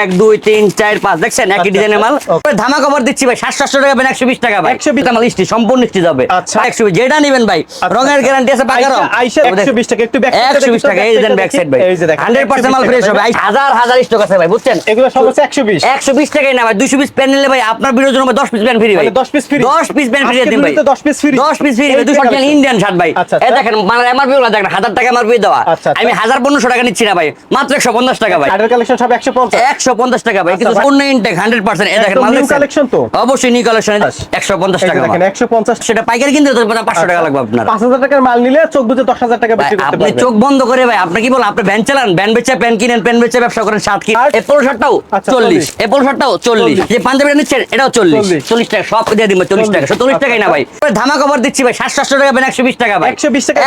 এক দুই তিন চার পাঁচ দেখছেন? একই আচ্ছা, ডিজাইনের মাল। ধামা কভার দিচ্ছি ভাই সাতশো টাকা একশো বিশ টাকা ভাই। 120 একশো মাল স্টি সম্পূর্ণ স্টি যাবে। আচ্ছা। একশো যেটা নিবেন ভাই আচ্ছা, রঙের আচ্ছা। গ্যারান্টি আছে পাকা রং আইসা- আইসা 120 টাকা, একটু back side টা একশো বিশ টাকা এই দেন ব্যাক সাইড ভাই। এই যে দেখেন, হান্ড্রেড পার্সেন্ট মাল ফ্রেশ হবে হাজার হাজার স্টক আছে ভাই বুঝছেন? এগুলো সব হচ্ছে 120 একশো বিশ টাকাই না ভাই দুশো পিস প্যান নিলে ভাই আপনার জন্য দশ পিস প্যান ফ্রি ভাই। 10 piece দশ পিস প্যান ফ্রি দিন ভাই। ভিডিওতে 10 piece free? দশ পিস ফ্রি দুশো collection। ইন্ডিয়ান শার্ট ভাই। আচ্ছা, আচ্ছা। দেখেন মানে এমআরপি দেখেন হাজার টাকা এমআরপি দেওয়া। আচ্ছা, আচ্ছা। আমি হাজার পনেরোশো টাকা নিচ্ছি না ভাই মাত্র একশো পঞ্চাশ টাকা ভাই। কালেকশন সব 150 একশো পঞ্চাশ টাকা ভাই কিন্তু আচ্ছা, ইনটেক হান্ড্রেড পার্সেন্ট এই দেখেন একদম মাল new দেখছেন? collection তো? অবশ্যই নিউ কালেকশন আচ্ছা। একশো পঞ্চাশ এই যে টাকা দেখেন 150 সেটা পাইকারি কিনতে তো পাঁচশো টাকা লাগবে আপনার। 5000 টাকার মাল নিলে চোখ বুঝে 10000 টাকা বিক্রি করতে আপনি চোখ বন্ধ করে ভাই আপনি কি বলেন আপনি ভ্যান চালান ভ্যান বেচে প্যান কিনেন প্যান বেচে ব্যবসা করেন সাত কি আর? শার্টটাও আচ্ছা, চল্লিশ। 40 এপোলো শার্টটাও চল্লিশ। যে পাঞ্জাবিটা নিচ্ছেন এটাও চল্লিশ। 40 টাকা সব দিয়ে দিব চল্লিশ টাকা। চল্লিশ টাকাই না ভাই। ধামা কভার দিচ্ছি ভাই সাতশো সাতশো টাকা একশো বিশ টাকা ভাই। 120 টাকা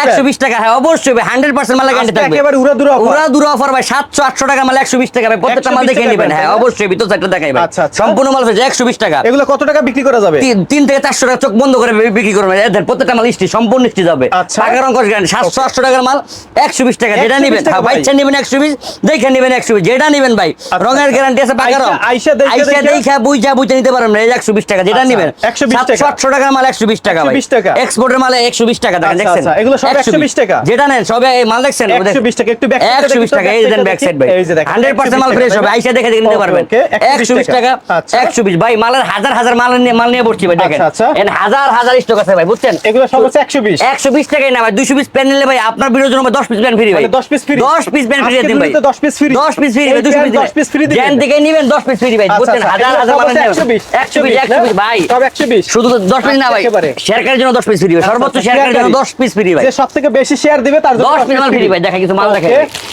টাকা হ্যাঁ অবশ্যই ভাই হান্ড্রেড পার্সেন্ট মালা গ্যারান্টি থাকবে। একেবারে। উড়া দুরা অফার ভাই সাতশো আটশো টাকা মাল একশো বিশ টাকা ভাই প্রত্যেকটা মাল দেখে নেবেন হ্যাঁ অবশ্যই ভিতর সাইডটা দেখাই ভাই আচ্ছা, আচ্ছা। সম্পূর্ণ মাল হয়েছে একশো বিশ টাকা এগুলো কত টাকা বিক্রি করা যাবে তিন- তিন থেকে চারশো টাকা চোখ বন্ধ করে বিক্রি করবে এদের প্রত্যেকটা মাল সম্পূর্ণ যাবে আচ্ছা। টাকা সাতশো আটশো টাকার মাল একশো বিশ টাকা যেটা 120 নিবেন টাকা হ্যাঁ ভাই। বাইচ্ছা নিবেন একশো বিশ দেখে নিবেন একশো বিশ যেটা নিবেন ভাই রঙের আচ্ছা। গ্যারান্টি আছে পাকা রং আইসা- আইসা দেখে আইসা দেখে- দেখা বুঝা বুঝা নিতে পারবেন না একশো বিশ টাকা যেটা আচ্ছা, নিবেন 120 টাকা। সাতশো টাকার মাল একশো বিশ টাকা ভাই 120 এক্সপোর্টের মাল একশো বিশ টাকা দেখেন আচ্ছা, দেখছেন আচ্ছা, এগুলো সব 120 টাকা? যেটা নেন সবে মাল দেখছেন 120 টাকা, একটু back side টা একশো বিশ টাকা এই দেন ব্যাক সাইড ভাই এই যে দেখেন, হান্ড্রেড পার্সেন্ট মাল ফ্রেশ হবে ভাই। আইসা দেখে দেখে নিতে পারবেন 120 একশো বিশ টাকা। টাকা আচ্ছা। একশো বিশ ভাই মালের হাজার হাজার মাল নিয়ে মাল নিয়ে বসছি ভাই দেখেন আচ্ছা, আচ্ছা। হাজার হাজার স্টক আছে ভাই বুঝছেন এগুলো সব হচ্ছে 120 একশো বিশ টাকাই না ভাই পিস প্যান নিলে ভাই আপনার ভিডিওর জন্য দশ পিস প্যান ফ্রি ভাই মানে 10 piece free? দশ পিস প্যান ফ্রি দিন ভাই ভিডিওতে 10 piece free? দশ পিস ফ্রি এই দুশো প্যান পিস 10 piece free দিবেন? জ্যান থেকে নিবেন দশ পিস ফ্রি ভাই আচ্ছা, বুঝছেন আচ্ছা, হাজার হাজার মাল নেবেন 120 একশো পিস একশো পিস ভাই সব 120 শুধু তো দশ পিস না ভাই। শেয়ারকারের জন্য দশ পিস ফ্রি ভাই সর্বোচ্চ আচ্ছা, শেয়ারকারের জন্য শেয়ারকারী। দশ পিস ফ্রি ভাই যে সব থেকে বেশি শেয়ার দিবে তার জন্য 10 10 পিস মাল free ভাই, দেখা কিছু মাল ভাই।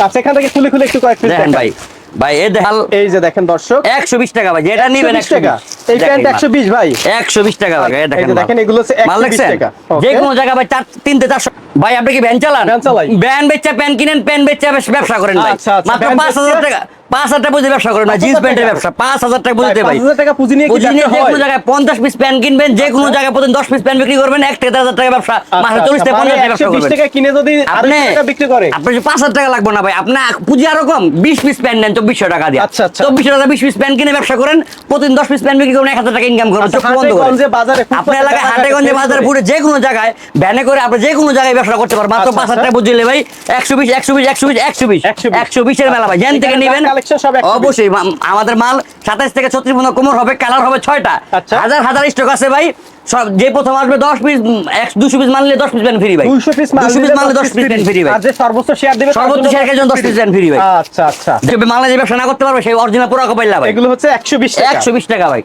আচ্ছা এখান থেকে খুলে খুলে একটু কয়েক পিস দেখেন ভাই ভাই এ দেখাল এই যে দেখেন দর্শক একশো বিশ টাকা ভাই যেটা নেবেন 120 টাকা। এই প্যান্ট 120 ভাই। একশো বিশ টাকা ভাই এই দেখেন দেখেন এগুলো হচ্ছে মাল 120 টাকা। যে কোন জায়গা ভাই চার তিনটে চারশো ভাই আপনি কি ভ্যান চালান? ভ্যান চালাই। ভ্যান বেচা প্যান কিনেন প্যান বেচা ব্যবসা করেন ভাই। আচ্ছা, আচ্ছা, মাত্র ভ্যান পাঁচ হাজার বেচে- টাকা পাঁচ হাজার টাকা ব্যবসা করেন পাঁচ জিন্স প্যান্টের ব্যবসা পাঁচ হাজার টাকা বুঝতে ভাই টাকা পুঁজি নিয়ে পুঁজি নিয়ে যে কোনো জায়গায় পঞ্চাশ পিস প্যান কিনবেন যে কোনো জায়গায় প্রতিদিন দশ পিস প্যান বিক্রি করবেন এক থেকে হাজার টাকা ব্যবসা মাসে চল্লিশ থেকে পঞ্চাশ টাকা ব্যবসা করবেন। টাকা কিনে যদি আপনি বিক্রি করে। আপনি পাঁচ হাজার টাকা লাগবে না ভাই আপনার পুঁজি আরও কম বিশ পিস প্যান নেন চব্বিশশো টাকা দিয়ে। আচ্ছা, আচ্ছা। চব্বিশশো টাকা বিশ পিস প্যান কিনে ব্যবসা করেন প্রতিদিন দশ পিস প্যান বিক্রি করবেন এক হাজার টাকা ইনকাম করবেন আচ্ছা, চোখ বন্ধ হাটে-গঞ্জে, আপনার এলাকায় রাস্তাঘাটে, হাটে গঞ্জে ফেসবুকে। বাজারে পুরো যে কোনো জায়গায় ভ্যানে করে আপনি যে কোনো জায়গায় ব্যবসা করতে পারবেন মাত্র আচ্ছা, পাঁচ হাজার আচ্ছা। টাকা বুঝলে ভাই একশো বিশ একশো বিশ একশো বিশ। একশো বিশ। একশো বিশের মেলা ভাই যেন থেকে নেবেন collection সব অবশ্যই আমাদের মাল সাতাইশ থেকে ছত্রিশ পর্যন্ত কোমর হবে কালার হবে ছয়টা। আচ্ছা। হাজার হাজার স্টক আছে ভাই। সব যে প্রথম আসবে দশ পিস দুশো পিস মানলে দশ পিস প্যান ফ্রি ভাই। দুশো পিস দুশো পিস মানলে দশ পিস প্যান ফ্রি ভাই। যে সর্বোচ্চ শেয়ার দেবে সর্বোচ্চ শেয়ার জন্য 10 piece দেন free ভাই। আচ্ছা আচ্ছা। যে মালে যে ব্যবসা না করতে পারবে সেই অরিজিনাল পুরো কপাইলা ভাই। এগুলো হচ্ছে একশো বিশ একশো বিশ টাকা ভাই।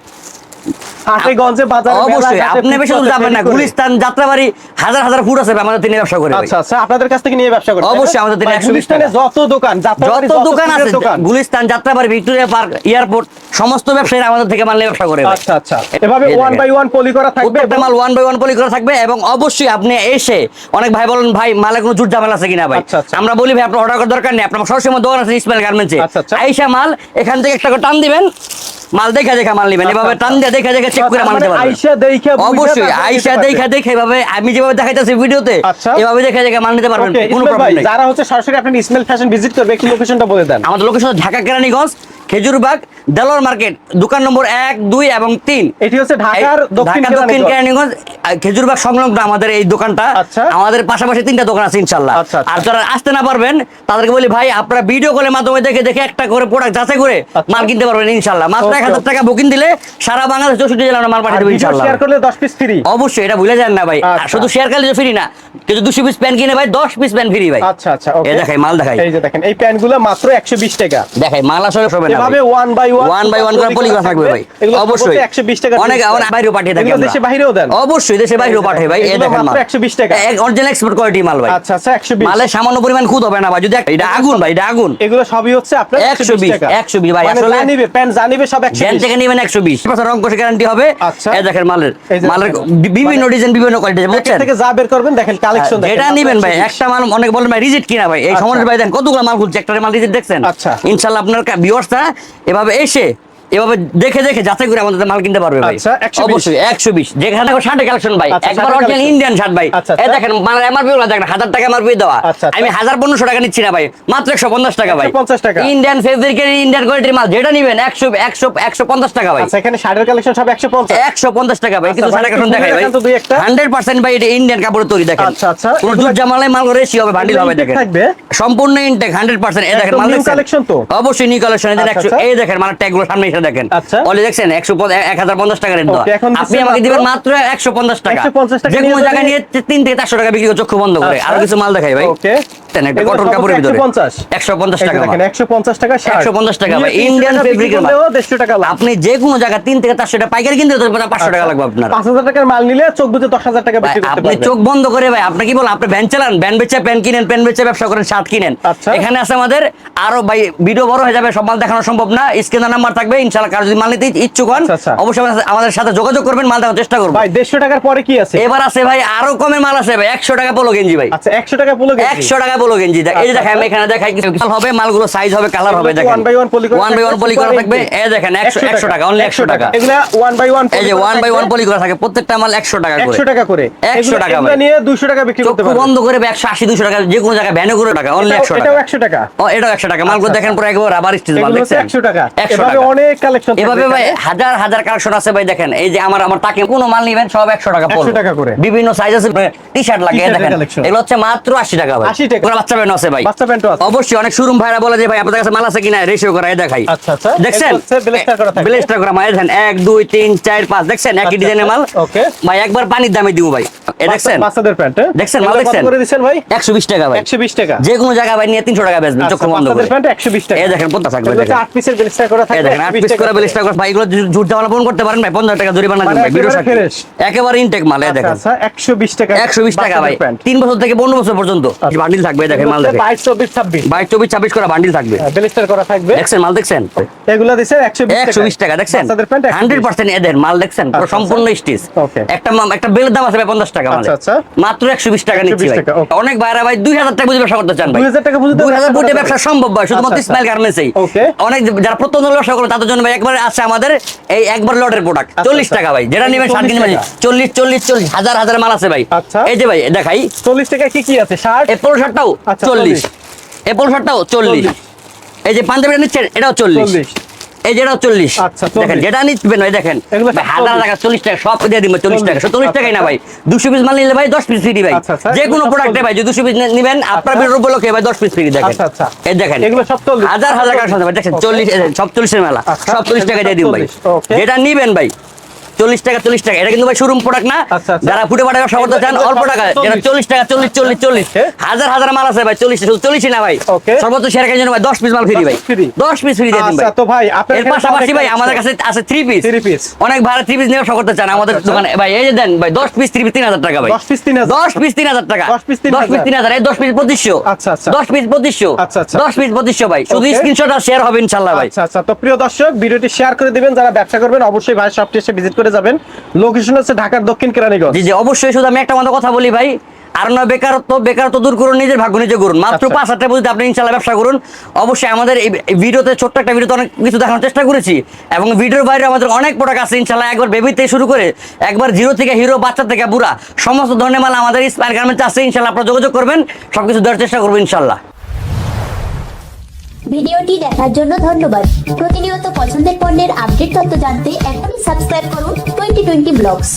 বাজারে অবশ্যই আপনি বেশি দূর যাবেন না। গুলিস্তান যাত্রাবাড়ি হাজার হাজার ফুট আছে আমাদের তিনি ব্যবসা করে আচ্ছা আচ্ছা আপনাদের কাছ থেকে নিয়ে ব্যবসা করতে অবশ্যই আমাদের দিনে 120 গুলিস্তানে যত দোকান যত দোকান আছে Gulistan Jatrabari Victoria park airport সমস্ত ব্যবসায়ীরা আমাদের থেকে মাল নিয়ে ব্যবসা করে আচ্ছা আচ্ছা এভাবে ওয়ান বাই ওয়ান পলি করা থাকবে প্রত্যেকটা এবং- মাল ওয়ান বাই ওয়ান পলি করা থাকবে এবং অবশ্যই আপনি এসে অনেক ভাই বলেন ভাই মালে কোনো জুট ঝামেলা আছে কিনা ভাই? আচ্ছা, আচ্ছা। আমরা বলি ভাই আপনার অর্ডার করার দরকার নেই। আপনার সবসময় দোকান আছে ইসমাইল গার্মেন্টসে আচ্ছা, আচ্ছা। আইসা মাল এখান থেকে একটা করে টান দিবেন। মাল দেখা দেখা মাল নেবেন এভাবে টান দিয়ে দেখা দেখা চেক করে মাল নিতে মানে পারবেন আইসা দেখে অবশ্যই আইসা নিতে দেখা এভাবে আমি যেভাবে দেখাইতেছি ভিডিওতে আচ্ছা। এভাবে দেখে দেখে মাল নিতে পারবেন কোনো প্রবলেম নেই যারা হচ্ছে সরাসরি আপনি ইসমাইল ফ্যাশন ভিজিট করবে একটু লোকেশনটা বলে দেন আমাদের লোকেশন ঢাকা কেরানীগঞ্জ খেজুরবাগ দেলোয়ার মার্কেট দোকান নম্বর এক দুই এবং তিন এটি হচ্ছে ঢাকার দক্ষিণ দক্ষিণ কেরানীগঞ্জ। খেজুরবাগ সংলগ্ন আমাদের এই দোকানটা আচ্ছা। আমাদের পাশাপাশি তিনটা দোকান আছে ইনশাল্লাহ আচ্ছা, আচ্ছা। আর যারা আসতে না পারবেন তাদেরকে বলি ভাই আপনারা ভিডিও কলের মাধ্যমে দেখে দেখে একটা করে প্রোডাক্ট যাচাই করে আচ্ছা। মাল কিনতে পারবেন ইনশাল্লাহ মাত্র এক হাজার টাকা বুকিং দিলে সারা বাংলাদেশ চৌষট্টি জেলা আমরা মাল পাঠিয়ে দেবো ইনশাল্লাহ শেয়ার করলে 10 পিস ফ্রি অবশ্যই এটা ভুলে যান না ভাই। আচ্ছা। শুধু শেয়ার করলে ফ্রি না। কিন্তু দুশো পিস প্যান কিনে ভাই দশ পিস প্যান ফ্রি ভাই। আচ্ছা আচ্ছা এই দেখাই মাল দেখাই। এই যে দেখেন এই প্যান্টগুলো মাত্র 120 টাকা। দেখাই মাল আসলে না এভাবে one by one one by one করে পলিগ্রাফ থাকবে ভাই। অবশ্যই। একশো বিশ টাকা অনেক বাইরেও পাঠিয়ে থাকি দেশে বাইরেও দেন। অবশ্যই দেশে বাইরেও পাঠাই ভাই। এই দেখেন মাল। 120 টাকা। অরিজিনাল এক্সপোর্ট কোয়ালিটি মাল ভাই। আচ্ছা আচ্ছা একশো বিশ। মালের সামান্য পরিমাণ খুদ হবে না ভাই। যদি এটা আগুন ভাই এটা আগুন। এগুলো সবই হচ্ছে আপনার 120 টাকা। 120 ভাই, মানে আসলে- জানিবে প্যান্ট জানিবে সব একশো জ্যান থেকে নেবেন একশো বিশ। রং কোষে গ্যারান্টি হবে। আচ্ছা। এই দেখেন মালের মালের বিভিন্ন ডিজাইন বিভিন্ন কোয়ালিটি বুঝছেন? থেকে যা বের করবেন দেখেন কালেকশন যেটা নিবেন ভাই একটা মাল অনেক বলেন ভাই রিজিট কিনা ভাই এই আচ্ছা। সমরের ভাই দেন কতগুলো মাল খুলছে একটা মাল রিজেক্ট দেখছেন আচ্ছা। ইনশাল্লাহ আপনার ভিউয়ার্সরা এভাবে এসে এভাবে দেখে দেখে যাচাই করে আমাদের মাল কিনতে পারবে ভাই। আচ্ছা, 120 অবশ্যই একশো বিশ। যেখানে শার্টের কালেকশন ভাই। আচ্ছা, একবার অরিজিনাল ইন্ডিয়ান শার্ট ভাই। আচ্ছা, আচ্ছা। দেখেন মানে এমআরপি গুলো দেখেন হাজার টাকা এমআরপি দেওয়া। আমি হাজার পনেরোশো টাকা নিচ্ছি না ভাই মাত্র একশো পঞ্চাশ টাকা ভাই। 150 টাকা। ইন্ডিয়ান ফেব্রিকের ইন্ডিয়ান কোয়ালিটির মাল যেটা নিবেন একশো একশো একশো পঞ্চাশ টাকা ভাই। এখানে শার্টের কালেকশন সব একশো পঞ্চাশ। একশো পঞ্চাশ টাকা ভাই কিন্তু শার্টের কালেকশন দেখাই ভাই। হান্ড্রেড পার্সেন্ট ভাই এটা ইন্ডিয়ান কাপড়ের তৈরি দেখেন। আচ্ছা, আচ্ছা। কোনো জুট জামালাই মাল রেসি হবে এগুলা হবে দেখেন। সম্পূর্ণ ইনটেক হান্ড্রেড পার্সেন্ট এই দেখেন মাল collection তো? অবশ্যই নিউ কালেকশন একশো। এই দেখেন মানে ট্যাগগুলো সামনে এসে দেখেন। আচ্ছা। অলি দেখছেন? একশো এক হাজার পঞ্চাশ টাকা রেট দেওয়া আপনি আমাকে দিবেন মাত্র একশো পঞ্চাশ টাকা। 150 যে কোনো জায়গায় নিয়ে তিন থেকে চারশো টাকা বিক্রি করে চক্ষু বন্ধ করে। আচ্ছা। আরও কিছু মাল দেখাই ভাই। একটা কটন কাপড়ের ভিতরে। একশো পঞ্চাশ। টাকা একশো পঞ্চাশ টাকা শার্ট 150 টাকা ভাই, তিনশো Indian টাকা বিক্রি fabric এর মাল। করলেও দেড়শো টাকা আপনি যে কোনো জায়গায় তিন থেকে চারশো টাকা পাইকারি কিনতে পাঁচশো টাকা লাগবে আপনার। পাঁচ হাজার টাকার মাল নিলে চোখ বুঝে দশ হাজার টাকা আপনি চোখ বন্ধ করে ভাই আপনি কি আপনি ভ্যান চালান ভ্যান বেচে প্যান কিনেন প্যান বেচে ব্যবসা করেন শার্ট কিনেন। আচ্ছা। এখানে আছে আমাদের আরও ভাই ভিডিও বড় হয়ে যাবে সব মাল দেখানো সম্ভব না। স্ক্রিনের নাম্বার থাকবে ইনশাআল্লাহ কারও যদি মাল নিতে ইচ্ছুক হন আচ্ছা, আচ্ছা। অবশ্যই আমাদের- আমাদের সাথে যোগাযোগ করবেন মাল দেওয়ার চেষ্টা করব ভাই দেড়শো টাকার পরে কি আছে? এবার আছে ভাই আরও কমে মাল আছে ভাই একশো টাকা পোলো গেঞ্জি ভাই। আচ্ছা একশো টাকা পুলো একশো টাকা পোলো গেঞ্জি। এই যে আচ্ছা, দেখেন আমি এখানে দেখাই কিছু মাল হবে মালগুলো সাইজ হবে কালার হবে দেখেন। One by one poly করা ওয়ান বাই ওয়ান পলি করা থাকবে। এই দেখেন একশো একশো টাকা অনলি একশো টাকা। এগুলা ওয়ান বাই ওয়ান এই যে ওয়ান বাই ওয়ান পলি করা থাকে প্রত্যেকটা মাল একশো টাকা করে। একশো টাকা করে। 100 টাকা এগুলো নিয়ে দুশো টাকা বিক্রি করতে পারবেন। বন্ধ করে একশো আশি দুশো টাকা যে কোনো জায়গায় ভ্যানে করে টাকা অনলি একশো এটাও- টাকা। এটাও একশো টাকা। ও এটাও একশো টাকা। মালগুলো আচ্ছা, দেখেন পুরো একবার রাবার স্টিচ মাল টাকা। অনেক কালেকশন এভাবে ভাই হাজার হাজার কালেকশন আছে ভাই দেখেন। এই যে আমার আমার তাকে কোনো মাল নিবেন সব একশো টাকা 100 টাকা করে। বিভিন্ন সাইজ আছে টি শার্ট লাগে দেখেন। এগুলো হচ্ছে মাত্র আশি টাকা ভাই। 80 টাকা। বাচ্চা প্যান্ট আছে ভাই। বাচ্চা প্যান্টও আছে। অবশ্যই অনেক শোরুম ভাইরা বলে যে ভাই আপনাদের কাছে মাল আছে কিনা? রেশিও করা দেখাই। আচ্ছা, আচ্ছা। দেখছেন? ব্লেস্টার করা থাকবে। ব্লেস্টার করা মাল। দেখেন এক দুই তিন চার পাঁচ। দেখছেন? একই আচ্ছা, ডিজাইনের মাল। okay। ভাই একবার পানির দামে দিব ভাই। এ দেখছেন? বাচ্চাদের প্যান্ট হ্যাঁ? দেখছেন? মাল দেখছেন? করে দিচ্ছেন ভাই? একশো বিশ টাকা ভাই। একশো বিশ টাকা। যে কোনো জায়গায় ভাই নিয়ে তিনশো টাকা বেচবেন আচ্ছা, বন্ধ করে। বাচ্চাদের প্যান্ট টাকা। দেখেন পঞ্চাশ থাকবে দেখেন। আট পিসের ব্লেস্টার করা থাকবে দেখেন 120 পিস টাকা করে বেলিশ টাকা ভাই এগুলো ঝুট জামালা ফোন করতে পারেন ভাই পঞ্চাশ টাকা জরিমানা মানে দিন ভাই ভিডিও একেবারে একেবারে ইনটেক মাল এই আচ্ছা, দেখেন। আচ্ছা, টাকা টাকা ভাই। বাচ্চাদের বছর থেকে পনেরো বছর পর্যন্ত। বান্ডিল থাকবে দেখেন মাল দেখেন বাইশ চব্বিশ ছাব্বিশ। বাইশ চব্বিশ ছাব্বিশ করে বান্ডিল থাকবে। ব্লেস্টার করা থাকবে। দেখছেন মাল দেখছেন? এগুলো দিচ্ছেন একশো বিশ একশো টাকা দেখছেন? বাচ্চাদের প্যান্ট হান্ড্রেড পার্সেন্ট এদের মাল দেখছেন? পুরো আচ্ছা, সম্পূর্ণ স্টিচ একটা একটা বেলের দাম আছে ভাই টাকা মানে আচ্ছা, আচ্ছা। মাত্র একশো বিশ টাকা 120 নিচ্ছি ভাই। অনেক বাইরে ভাই দুই হাজার টাকা বুঝে ব্যবসা করতে চান ভাই। 2000 টাকা বুঝে তো দুই হাজার ব্যবসা বুঝে ব্যবসা সম্ভব ভাই শুধুমাত্র আচ্ছা, স্মাইল গার্মেন্টসেই অনেক যারা প্রত্যন্ত ব্যবসা করে তাদের জন্য ভাই একবার আছে আমাদের এই একবার লটের প্রোডাক্ট চল্লিশ আচ্ছা। টাকা ভাই যেটা নেবেন সাত 40 কিনে টাকা। চল্লিশ চল্লিশ চল্লিশ হাজার হাজার মাল আছে ভাই। আচ্ছা। এই যে ভাই দেখাই। চল্লিশ টাকা কি কি আছে? শার্ট এই পোলো শার্টটাও আচ্ছা, চল্লিশ। এই পোলো শার্টটাও চল্লিশ। এই যে পাঞ্জাবিটা নিচ্ছেন এটাও চল্লিশ। 40 এই যেটাও চল্লিশ। আচ্ছা, 40 দেখেন যেটা নিচ্ছেন ভাই দেখেন। এগুলো ভাই, সব হাজার টাকা চল্লিশ টাকা সব দিয়ে দিব চল্লিশ টাকা। চল্লিশ। টাকাই না ভাই। দুশো পিস মাল নিলে ভাই দশ পিস ফ্রি ভাই। আচ্ছা, আচ্ছা, যে কোনো প্রোডাক্টে ভাই যে দুশো পিস নেবেন আপনার বিরোধ উপলক্ষে ভাই দশ পিস ফ্রি দেখেন। এই দেখেন। এগুলো সব 40 হাজার হাজার টাকা দেখেন চল্লিশ সব চল্লিশের মেলা। সব চল্লিশ টাকা দিয়ে দিন ভাই। 40, যেটা নিবেন ভাই চল্লিশ টাকা চল্লিশ টাকা। এটা কিন্তু ভাই শোরুম প্রোডাক্ট না। আচ্ছা, আচ্ছা। যারা ফুটে ফাটে ব্যবসা করতে চান অল্প টাকা যেটা চল্লিশ। টাকা চল্লিশ চল্লিশ চল্লিশ। হাজার হাজার মাল আছে ভাই চল্লিশ শুধু চল্লিশই না ভাই। সর্বোচ্চ শেয়ার জন্য ভাই দশ পিস মাল ফ্রি ভাই। দশ পিস ফ্রি দিয়ে আচ্ছা ভাই। তো ভাই এর পাশাপাশি ভাই আমাদের কাছে আছে থ্রি পিস। অনেক ভাড়া থ্রি পিস নিয়ে ব্যবসা করতে চান আমাদের। দোকানে। ভাই এই যে দেন ভাই দশ পিস থ্রি পিস তিন হাজার টাকা ভাই। 10 piece 3000 দশ পিস তিন হাজার টাকা। 10 piece 3000 দশ পিস তিন হাজার। এই দশ পিস পঁচিশশো। দশ পিস পঁচিশশো। দশ পিস পঁচিশশো ভাই। শুধু. স্ক্রিনশট আর শেয়ার হবে ইনশাল্লাহ ভাই। আচ্ছা আচ্ছা। তো প্রিয় দর্শক ভিডিওটি শেয়ার করে দিবেন। যারা ব্যবসা করবেন অবশ্যই ভাই শপটি এসে ভিজিট করে যাবেন। লোকেশন হচ্ছে ঢাকার দক্ষিণ কেরানীগঞ্জ। জি জি অবশ্যই শুধু আমি একটা মতো কথা বলি ভাই আর নয় বেকারত্ব বেকারত্ব দূর করুন নিজের ভাগ্য নিজে করুন। মাত্র আচ্ছা। পাঁচ হাজার টাকা আপনি ইনশাল্লাহ ব্যবসা করুন। অবশ্যই আমাদের এই ভিডিওতে ছোট্ট একটা ভিডিওতে অনেক কিছু দেখানোর চেষ্টা করেছি এবং ভিডিওর বাইরে আমাদের অনেক প্রোডাক্ট আছে ইনশাল্লাহ একবার বেবি থেকে শুরু করে একবার জিরো থেকে হিরো বাচ্চা থেকে বুড়া সমস্ত ধরনের মাল আমাদের স্পায়ার গার্মেন্টস আছে ইনশাল্লাহ আপনারা যোগাযোগ করবেন সবকিছু দেওয়ার চেষ্টা করব ইনশাল্লাহ ভিডিওটি দেখার জন্য ধন্যবাদ। প্রতিনিয়ত পছন্দের পণ্যের আপডেট তথ্য জানতে এখনই সাবস্ক্রাইব করুন টোয়েন্টি টোয়েন্টি ব্লগস